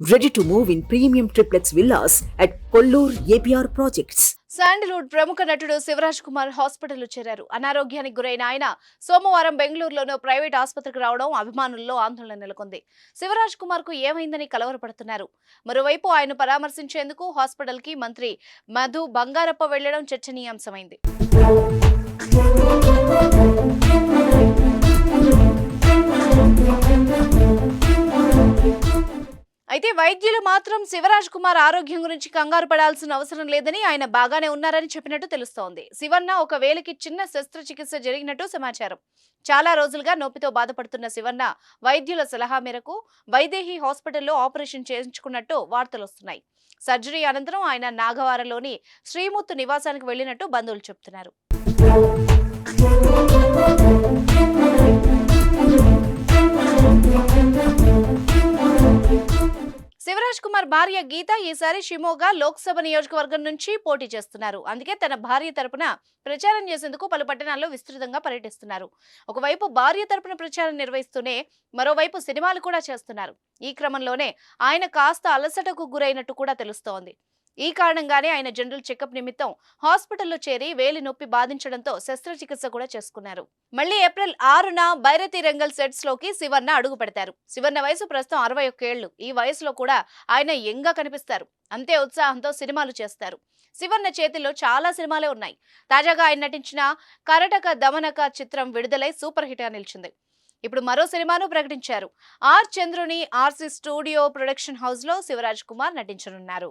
Ready to move in premium triplex villas at Kollur APR projects Sandalwood ప్రముఖ నటుడు శివరాజ్ కుమార్ హాస్పిటల్లో చేరారు. అనారోగ్యానికి గురైన ఆయన సోమవారం బెంగళూరులోని ప్రైవేట్ ఆసుపత్రికి రావడం అభిమానుల్లో ఆందోళన నెలకొంది. శివరాజ్ కుమార్కు ఏమైందని కలవరపడుతున్నారు. మరోవైపు ఆయన పరామర్శించేందుకు హాస్పిటల్కి మంత్రి మధు బంగారప్ప వెళ్ళడం చర్చనీయాంశమైంది. అయితే వైద్యులు మాత్రం శివరాజ్ కుమార్ ఆరోగ్యం గురించి కంగారు పడాల్సిన అవసరం లేదని ఆయన బాగానే ఉన్నారని చెప్పినట్టు తెలుస్తోంది. శివన్న ఒక వేలికి చిన్న శస్త్రచికిత్స జరిగినట్టు సమాచారం. చాలా రోజులుగా నొప్పితో బాధపడుతున్న శివన్న వైద్యుల సలహా మేరకు వైదేహి హాస్పిటల్లో ఆపరేషన్ చేయించుకున్నట్టు వార్తలు వస్తున్నాయి. సర్జరీ అనంతరం ఆయన నాగవారలోని శ్రీముత్తు నివాసానికి వెళ్ళినట్టు బంధువులు చెబుతున్నారు. శివరాజ్ కుమార్ భార్య గీత ఈసారి షిమోగా లోక్సభ నియోజకవర్గం నుంచి పోటీ చేస్తున్నారు. అందుకే తన భార్య తరపున ప్రచారం చేసేందుకు పలు పట్టణాల్లో విస్తృతంగా పర్యటిస్తున్నారు. ఒకవైపు భార్య తరపున ప్రచారం నిర్వహిస్తూనే మరోవైపు సినిమాలు కూడా చేస్తున్నారు. ఈ క్రమంలోనే ఆయన కాస్త అలసటకు గురైనట్టు కూడా తెలుస్తోంది. ఈ కారణంగానే ఆయన జనరల్ చెకప్ నిమిత్తం హాస్పిటల్లో చేరి వేలి నొప్పి బాధించడంతో శస్త్రచికిత్స కూడా చేసుకున్నారు. మళ్ళీ ఏప్రిల్ ఆరున బైరతి రంగల్ సెట్స్లోకి శివన్న అడుగు పెడతారు. శివన్న వయసు ప్రస్తుతం అరవై ఒక్కేళ్ళు ఈ వయసులో కూడా ఆయన యంగా కనిపిస్తారు. అంతే ఉత్సాహంతో సినిమాలు చేస్తారు. శివన్న చేతిలో చాలా సినిమాలే ఉన్నాయి. తాజాగా ఆయన నటించిన కరటక దమనక చిత్రం విడుదలై సూపర్ హిట్గా నిలిచింది. ఇప్పుడు మరో సినిమాను ప్రకటించారు. ఆర్ చంద్రుని ఆర్సి స్టూడియో ప్రొడక్షన్ హౌస్లో శివరాజ్ కుమార్ నటించనున్నారు.